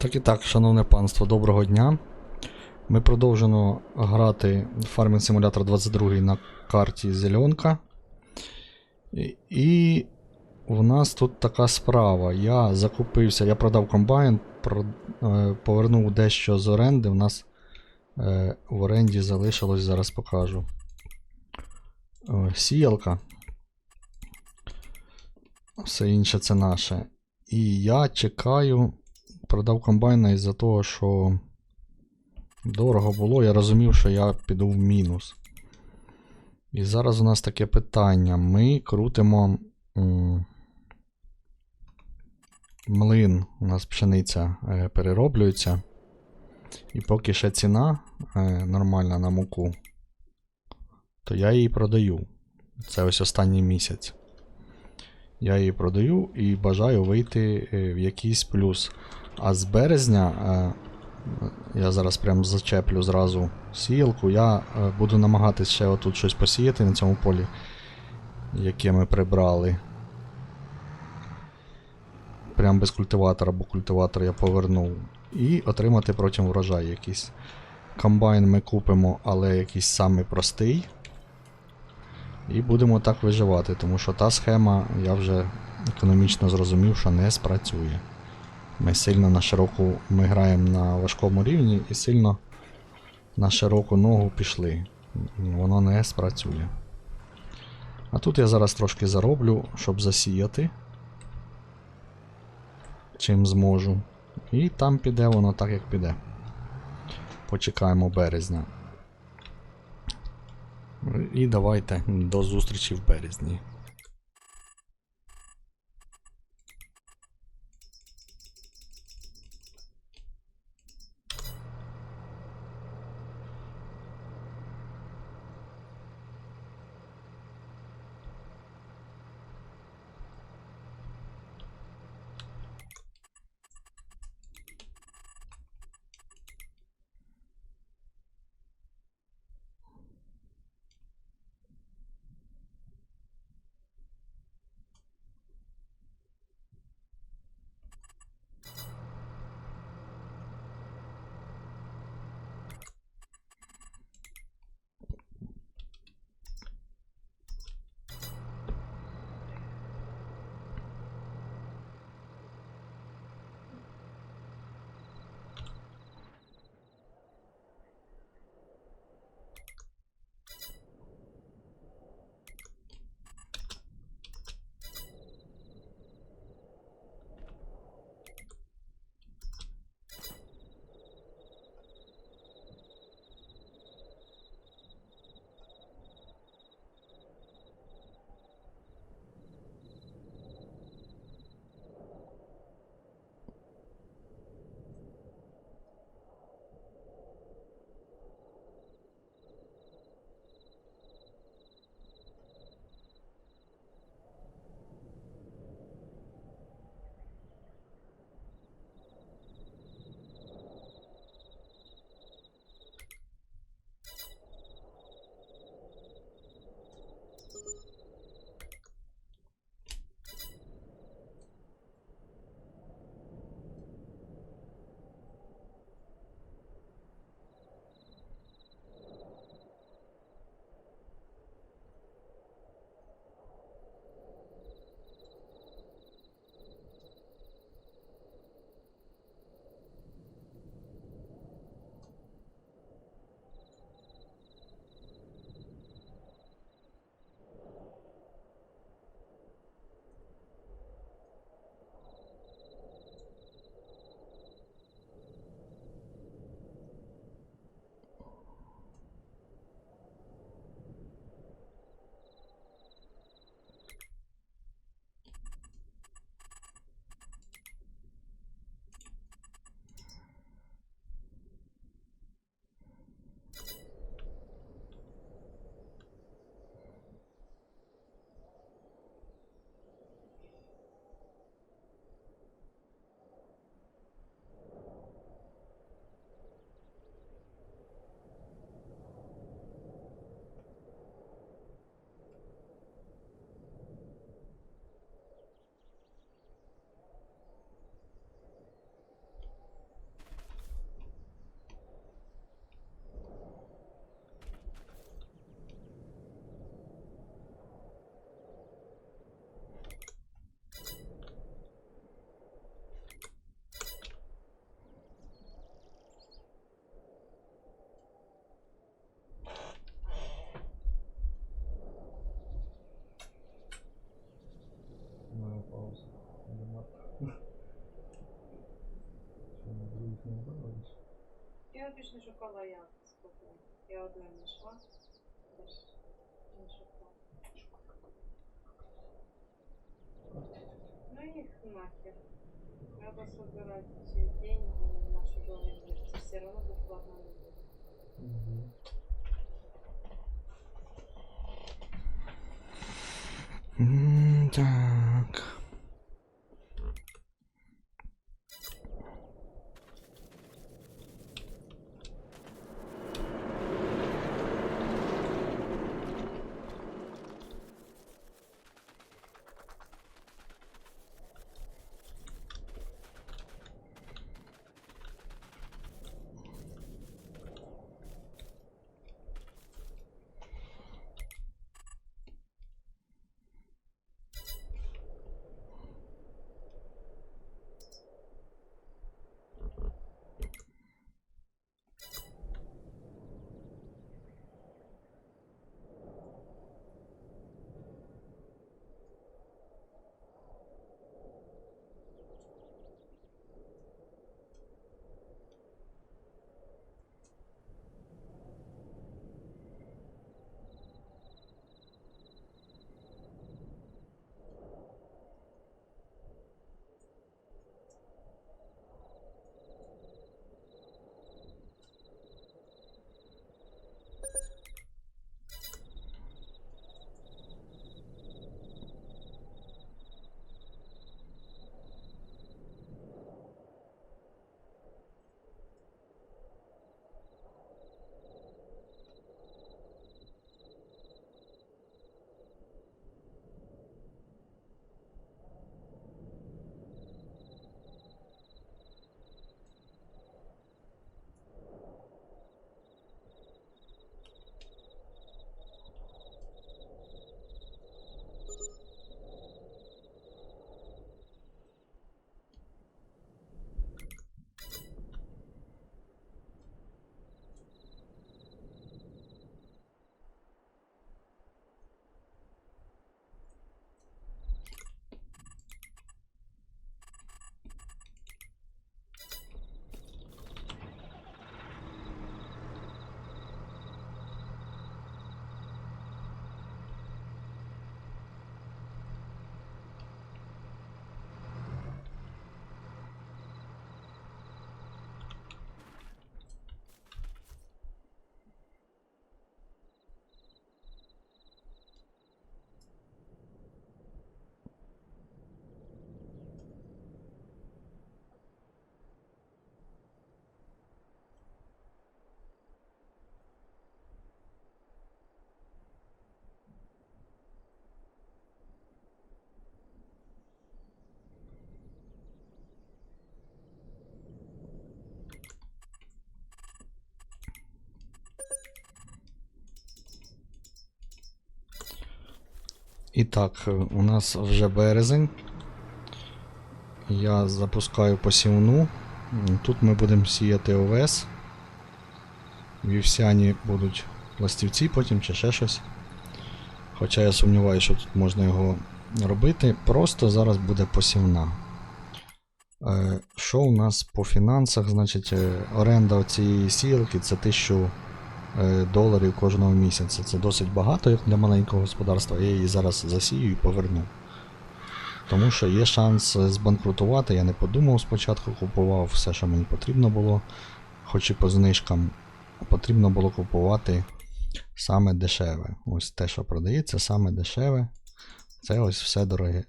Так і так, шановне панство, доброго дня. Ми продовжуємо грати в Farming Simulator 22 на карті Зеленка. І, у нас тут така справа. Я закупився, я продав комбайн, е, повернув дещо з оренди. У нас е, в оренді залишилось, зараз покажу. Е, сіялка. Все інше це наше. І я чекаю продав комбайна із-за того, що дорого було, я розумів, що я піду в мінус. І зараз у нас таке питання. Ми крутимо м, млин, у нас пшениця е, перероблюється. І поки ще ціна е, нормальна на муку, то я її продаю. Це ось останній місяць. Я її продаю і бажаю вийти е, в якийсь плюс. А з березня, е, я зараз прям зачеплю зразу сіялку, я е, буду намагатись ще отут щось посіяти на цьому полі, яке ми прибрали. Прям без культиватора, бо культиватор я повернув. І отримати потім врожай якийсь. Комбайн ми купимо, але якийсь самий простий. І будемо так виживати, тому що та схема, я вже економічно зрозумів, що не спрацює. Ми сильно на широку ми граємо на важкому рівні і сильно на широку ногу пішли. Воно не спрацює. А тут я зараз трошки зароблю, щоб засіяти. Чим зможу. І там піде воно так, як піде. Почекаємо березня. І давайте до зустрічі в березні. Я більш не шукала я спокійно. Я одну знайшла. Теж не шукала. Ну їх нахер. Треба собирати ці деньги на наші долари. Це все одно безплатно не буде. Угу. М, І так, е, у нас вже березень. Я запускаю посівну. Тут ми будемо сіяти овес. Вівсяні будуть пластівці потім чи ще щось. Хоча я сумніваюся, що тут можна його робити. Просто зараз буде посівна. Е, Що у нас по фінансах? Значить, е, оренда цієї сіялки це 1000 е, доларів кожного місяця. Це досить багато для маленького господарства. Я її зараз засію і поверну. Тому що є шанс е, збанкрутувати. Я не подумав спочатку, купував все, що мені потрібно було. Хоч і по знижкам. Потрібно було купувати саме дешеве. Ось те, що продається, саме дешеве. Це ось все дороге.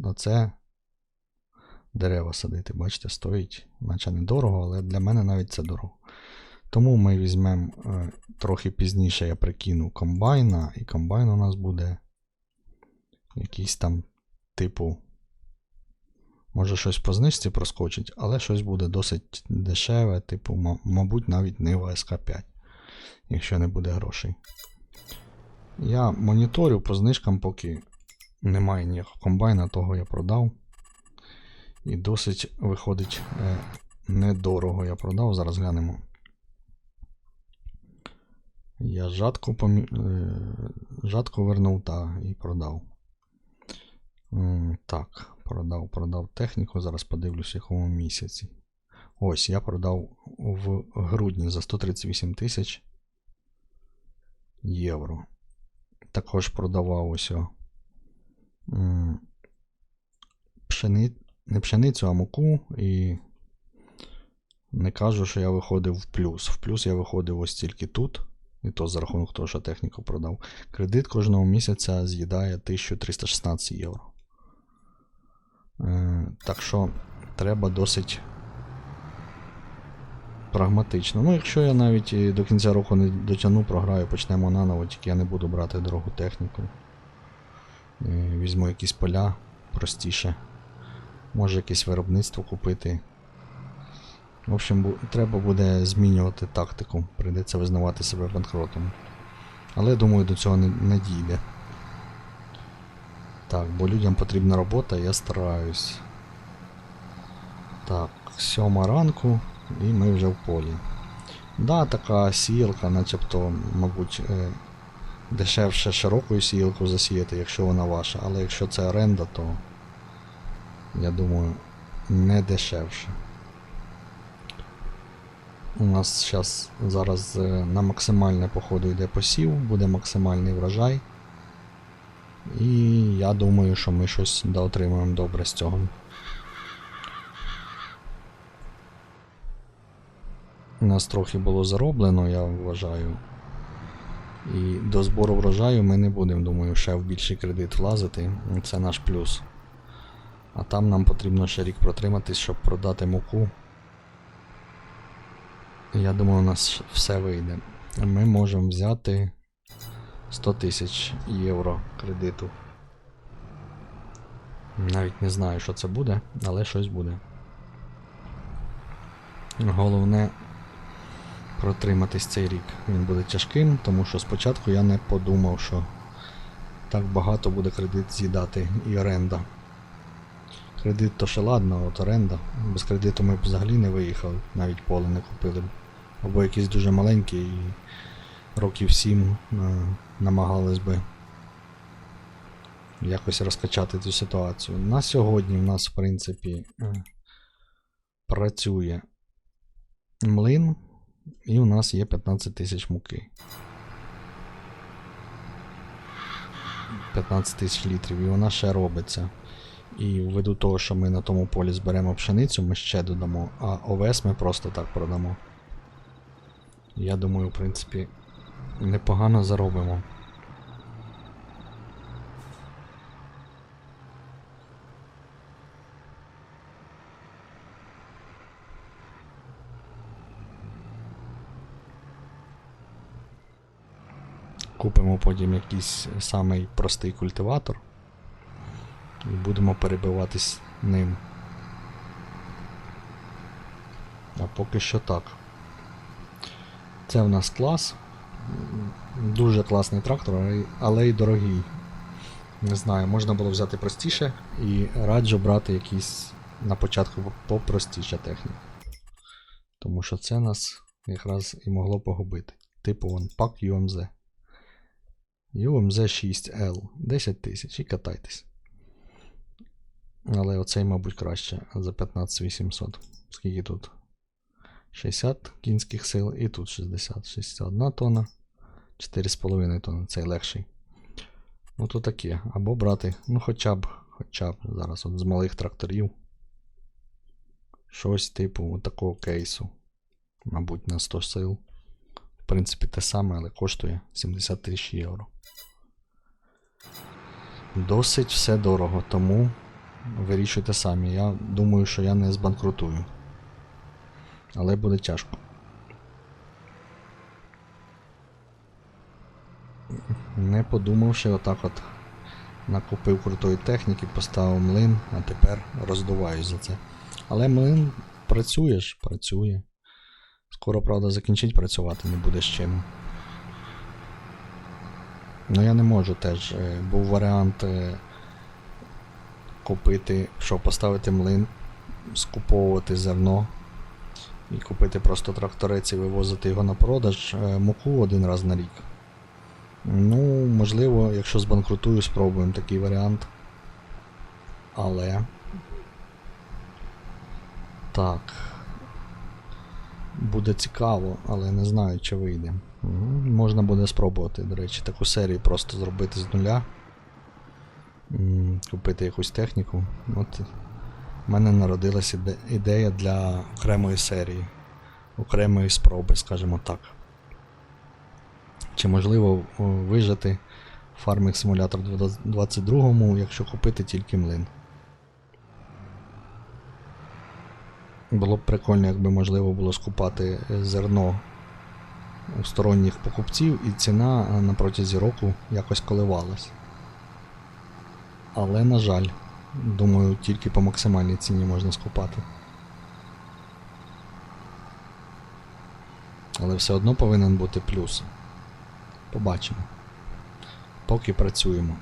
Оце дерева садити, бачите, стоїть, наче недорого, але для мене навіть це дорого. Тому ми візьмемо е, трохи пізніше я прикину комбайна, і комбайн у нас буде якийсь там типу. Може щось по знижці проскочить, але щось буде досить дешеве, типу, мабуть, навіть Нива СК5, якщо не буде грошей. Я моніторю по знижкам, поки немає ніякого комбайна, того я продав. І досить виходить е, недорого я продав. Зараз глянемо. Я жатку, помі... е, жатку вернув та і продав. Так, продав, продав техніку. Зараз подивлюсь, в якому місяці. Ось, я продав в грудні за 138 тисяч євро. Також продавав ось пшени... не пшеницю, а муку. І не кажу, що я виходив в плюс. В плюс я виходив ось тільки тут. І то за рахунок того, що техніку продав. Кредит кожного місяця з'їдає 1316 євро. Е, так що треба досить прагматично. Ну, якщо я навіть до кінця року не дотягну, програю, почнемо наново, тільки я не буду брати дорогу техніку. Е, Візьму якісь поля простіше. Може якесь виробництво купити. В общем, треба буде змінювати тактику. Прийдеться визнавати себе банкротом. Але думаю, до цього не, не дійде. Так, бо людям потрібна робота, я стараюсь. Так, сьома ранку, і ми вже в полі. Да, така сіялка, начебто, мабуть, е, дешевше широкою сіялку засіяти, якщо вона ваша, але якщо це оренда, то я думаю, не дешевше. У нас зараз зараз е, на максимальне походу йде посів, буде максимальний врожай. І я думаю, що ми щось доотримаємо добре з цього. У нас трохи було зароблено, я вважаю. І до збору врожаю ми не будемо, думаю, ще в більший кредит влазити. Це наш плюс. А там нам потрібно ще рік протриматись, щоб продати муку. Я думаю, у нас все вийде. Ми можемо взяти 100 тисяч євро кредиту. Навіть не знаю, що це буде, але щось буде. Головне протриматись цей рік. Він буде тяжким, тому що спочатку я не подумав, що так багато буде кредит з'їдати і оренда. Кредит то ще ладно, от оренда. Без кредиту ми б взагалі не виїхали, навіть поле не купили б. Або якийсь дуже маленький і років 7 е, намагались би якось розкачати цю ситуацію. На сьогодні в нас, в принципі, е, працює млин, і у нас є 15 тисяч муки. 15 тисяч літрів, і вона ще робиться. І ввиду того, що ми на тому полі зберемо пшеницю, ми ще додамо, а овес ми просто так продамо. Я думаю, в принципі, непогано заробимо. Купимо потім якийсь самий простий культиватор і будемо перебиватись ним. А поки що так. Це в нас клас. Дуже класний трактор, але- й дорогий. Не знаю, можна було взяти простіше і раджу брати якийсь на початку попростіша техніка. Тому що це нас якраз і могло погубити. Типу вон пак UMZ. UMZ 6L 10 тисяч і катайтесь. Але оцей, мабуть, краще за 15800. Скільки тут? 60 кінських сил і тут 60. 61 тонна. 4,5 тонни. Цей легший. Ну то таке. Або брати, ну хоча б, хоча б зараз от з малих тракторів. Щось типу такого кейсу. Мабуть, на 100 сил. В принципі, те саме, але коштує 70 тисяч євро. Досить все дорого, тому вирішуйте самі. Я думаю, що я не збанкрутую. Але буде тяжко. Не подумавши, отак от накупив крутої техніки, поставив млин, а тепер роздуваюсь за це. Але млин працюєш, працює. Скоро, правда, закінчить працювати, не буде з чим. Ну я не можу теж. е, Був варіант е, купити, що поставити млин, скуповувати зерно і купити просто тракторець і вивозити його на продаж е, муку один раз на рік. Ну, можливо, якщо збанкрутую, спробуємо такий варіант. Але. Так. буде цікаво, але не знаю, чи вийде. Можна буде спробувати, до речі, таку серію просто зробити з нуля. Купити якусь техніку. От в мене народилась іде- ідея для окремої серії, окремої спроби, скажімо так. Чи можливо вижити Farming Simulator 22, якщо купити тільки млин. Було б прикольно, якби можливо було скупати е, зерно у сторонніх покупців, і ціна е, на протязі року якось коливалась. Але, на жаль, думаю, тільки по максимальній ціні можна скупати. Але все одно повинен бути плюс. Побачимо. Поки працюємо.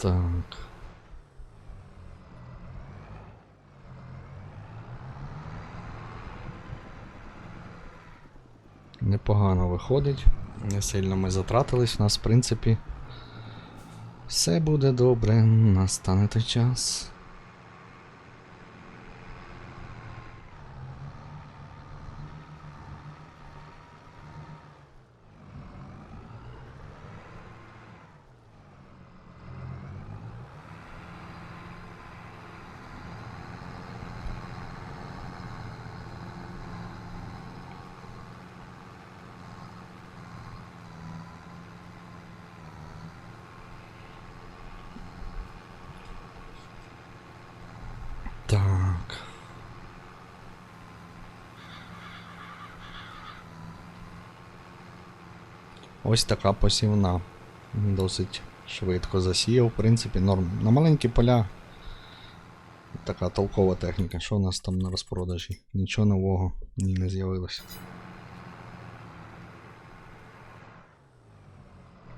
Так. Непогано виходить. Не сильно ми затратились, у нас, в принципі. Все буде добре, настане той час. Так. Ось така посівна. Досить швидко засіяв, в принципі, норм. На маленькі поля. Така толкова техніка. Що у нас там на розпродажі? Нічого нового ні не з'явилося.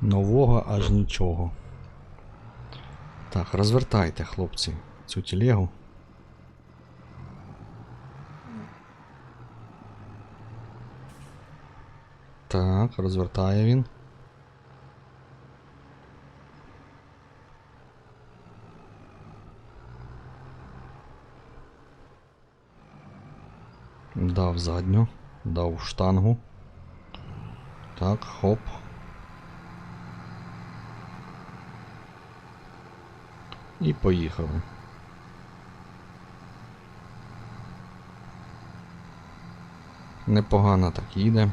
Нового аж нічого. Так, розвертайте, хлопці, цю телегу. Так, розвертає він. Дав задню, дав штангу. Так, хоп. І поїхали. Непогано так їде.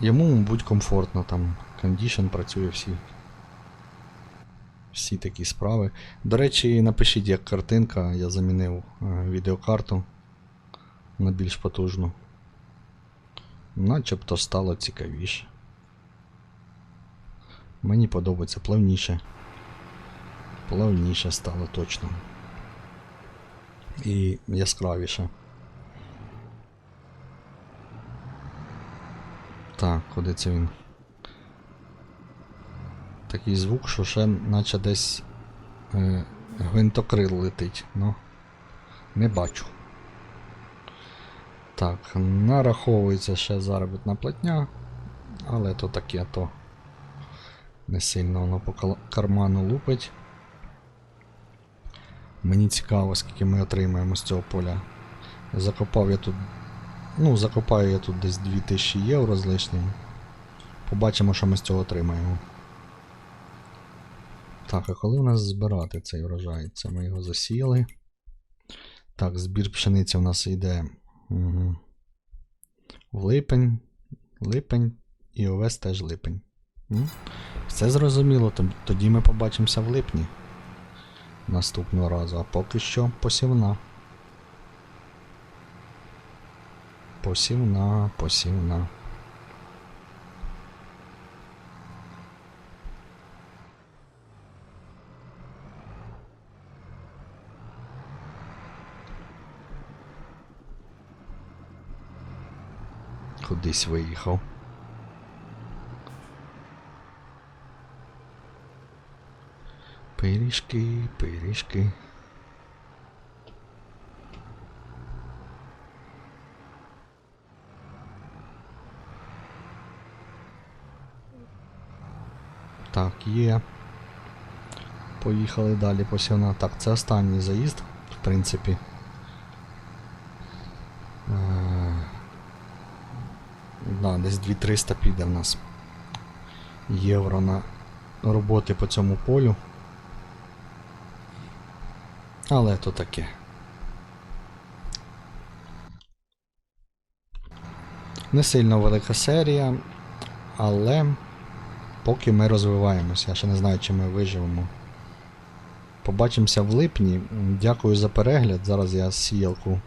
Йому, мабуть, комфортно там. Кондішн працює всі. Всі такі справи. До речі, напишіть, як картинка, я замінив е, відеокарту на більш потужну. Начебто стало цікавіше. Мені подобається плавніше. Плавніше стало точно. І яскравіше. Так, куди це він? Такий звук, що ще наче десь е, гвинтокрил летить, ну. Не бачу. Так, нараховується ще заробітна платня, але то таке то не сильно воно по карману лупить. Мені цікаво, скільки ми отримаємо з цього поля. Закопав я тут. Ну, закопаю я тут десь 2000 євро з лишнім. Побачимо, що ми з цього отримаємо. Так, а коли в нас збирати цей врожай? Це ми його засіяли. Так, збір пшениці у нас йде угу. в липень, липень і овес теж липень. Все зрозуміло, тоді ми побачимося в липні наступного разу, а поки що посівна. Посівна, посівна. Кудись виїхав. Пиріжки, пиріжки. Так, є. Поїхали далі посівна. Так, це останній заїзд, в принципі. Е, Да, десь 2300 піде в нас євро на роботи по цьому полю. Але то таке. Не сильно велика серія, але поки ми розвиваємося. Я ще не знаю, чи ми виживемо. Побачимося в липні. Дякую за перегляд. Зараз я сіялку.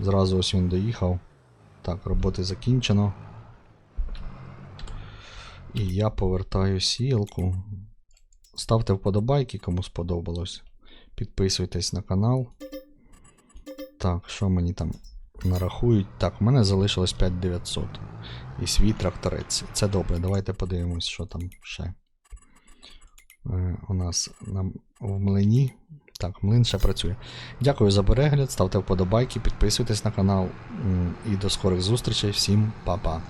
Зразу ось він доїхав. Так, роботи закінчено. І я повертаю сіялку. Ставте вподобайки, кому сподобалось. Підписуйтесь на канал. Так, що мені там нарахують? Так, у мене залишилось 5900. І свій тракторець. Це добре, давайте подивимось, що там ще. Е, у нас на, в млині. Так, млин ще працює. Дякую за перегляд, ставте вподобайки, підписуйтесь на канал. І до скорих зустрічей. Всім па-па.